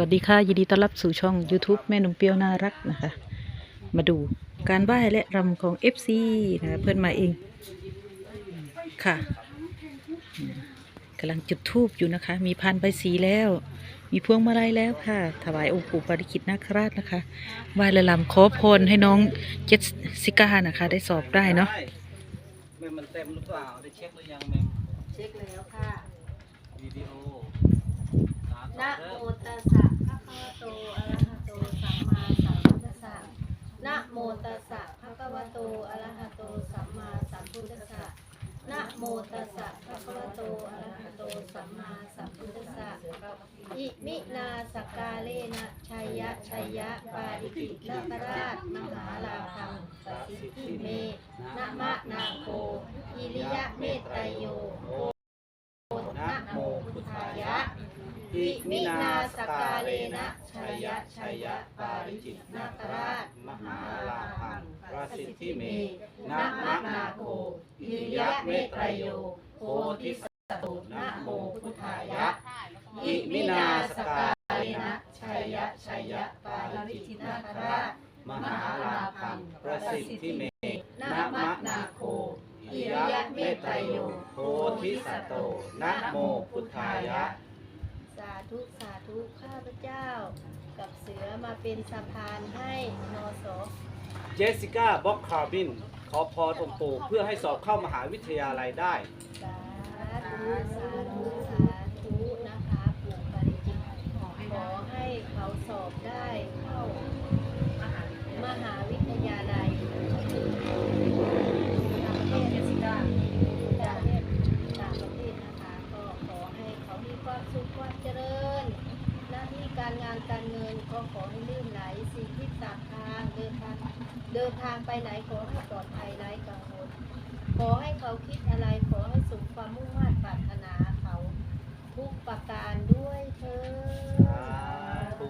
วัสดีค่ะ ยินดีต้อนรับสู่ช่อง YouTube แม่นมเปรี้ยวน่ารักนะคะ มาดูการไหว้และรำของ FC นะคะเพื่อนมาเองค่ะอืมกำลังจุดธูปอยู่นะคะ มีพันใบสีแล้ว มีพวงมาลัยแล้วค่ะ ถวายองค์ปู่ปาริกิตนาคราชนะคะไหว้และรำขอพรให้น้องเจสสิก้านะคะ ได้สอบได้เนาะแม่มันเต็มหรือเปล่าได้เช็คหรือยังแม่เช็คแล้วค่ะวิดีโอสาธุนะเด้โมอตัสสะภะคะวะโตอะระหะโตสัมมาสัมพุทธัสสะนะโมตัสสะภะคะวะโตอะระหะโตสัมมาสัมพุทธัสสะนะโมตัสสะภะคะวะโตอะระหะโตสัมมาสัมพุทธัสสะอิมินาสกาเลนะชัยยะชัยยะปาริกินาคราชมหาลาภังปสิทธิเมนะมะนาโคอิริยะเมตไตโยนะโมพุทธายะ อิมินาสกาเลนะชัยยะชัยยะปาริจิตนาคราช มหาลาภังประสิทธิเมนะมะนาโคอิยะเมตไตรโยโพธิสัตตุนะโมพุทธายะ อิมินาสกาเลนะชัยยะชัยยะปาริจิตนาคราช มหาลาภังประสิทธิเมนะมะนาโคอิยะเมตไตรโยโพธิสัตโตนะโมพุทธายะ พเจ้ากับเสือมาเป็นสะพานให้นอสเจสสิก้าบ็อกคาร์บินขอพรองค์ปู่เพื่อให้สอบเข้ามหาวิทยาลัยได้ สาธุสาธุ สาธุนะคะปู่ปาริจิตขอให้เขาสอบได้เข้ามหาวิทยาลัยต่างประเทศต่างประเทศต่างประเทศนะคะ ก็ขอให้เขามีความสุขความเจริญ หน้าที่การงานการเงินก็ขอให้ลื่นไหลสิ่งที่ตากทางเดินทางเดินทางไปไหนขอให้ปลอดภัยไร้กังวลขอให้เขาคิดอะไรขอให้สมความมุ่งมั่นปรารถนาเขาทุ การด้วยเธอสาธุ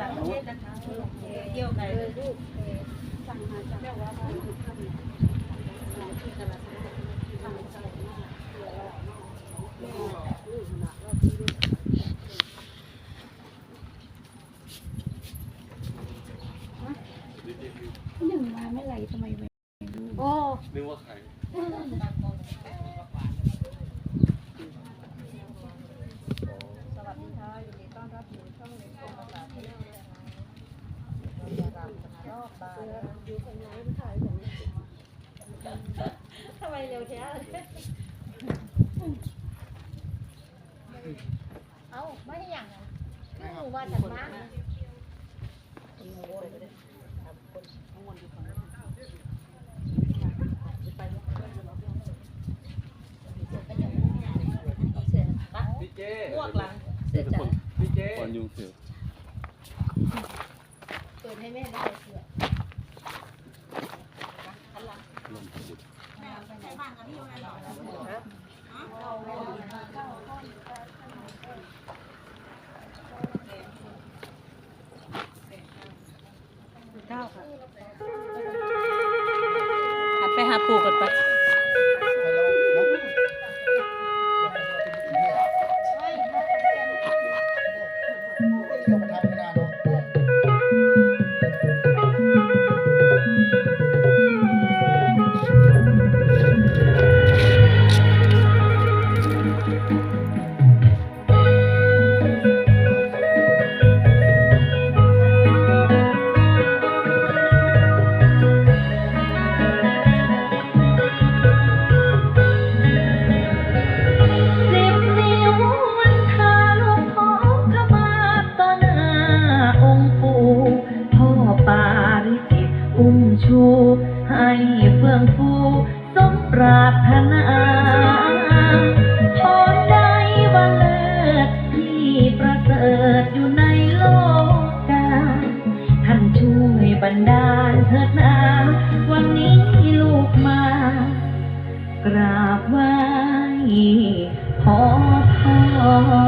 ต่างประเทศนะคะเที่ยวไหนเลยลูกสั่งมาจากแม่ว่าบ้านคุณทำที่ตลาดทำใจมากเดี๋ยวเราแม่ลูกหนักเราที่ลูกหนึ่งมาเมื่อไหร่ทำไมไม่โอ้ นึกว่าใครสวัสดีค่ะยินดีต้อนรับสู่ช่องเล็กของภาษาที่เล่านะคะรอบบ่ายอยู่ข้าไม่ถ่ายผมทำไมเร็วแท้เอ้าไม่ให้อย่างนั้นคือหนูว่าจากบ้านนะพี่เจ พวกหลังเสร็จจ้ะพี่เจก่อนยุงเสือเปิดให้แม่ได้เสือลมหยุดหัน ชู ให้เฟื่องฟู สมปรารถนาพรใดว่าเลิศที่ประเสริฐอยู่ในโลกาท่านช่วยบันดาลเถิดนาวันนี้ลูกมา กราบไหว้ขอพร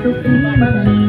untuk iman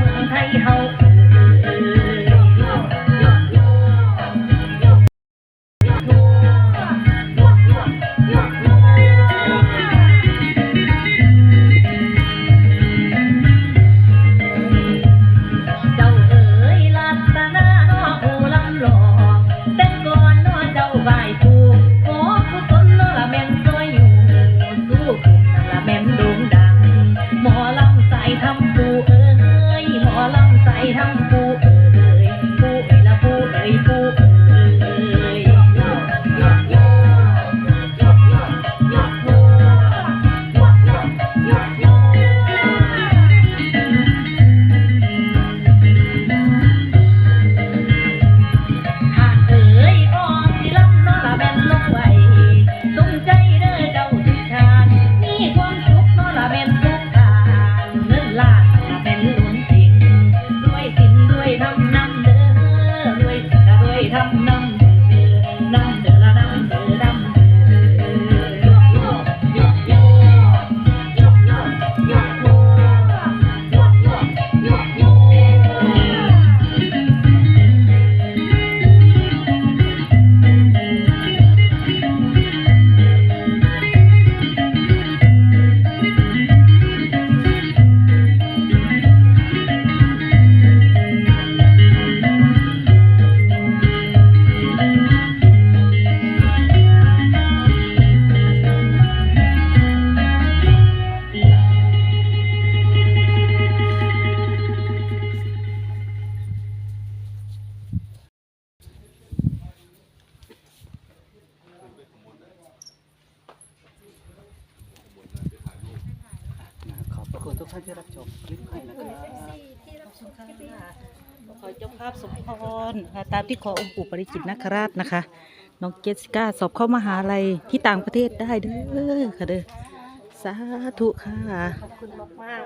我太好 ที่รับชมคลิปนี้ขอเจ้าภาพสมพรนะคะตามที่ขอองค์ปู่ปริจิตรนคราชนะคะน้องเจสสิก้าสอบเข้ามหาลัยที่ต่างประเทศได้เด้อค่ะเด้อสาธุค่ะ ขอบคุณมาก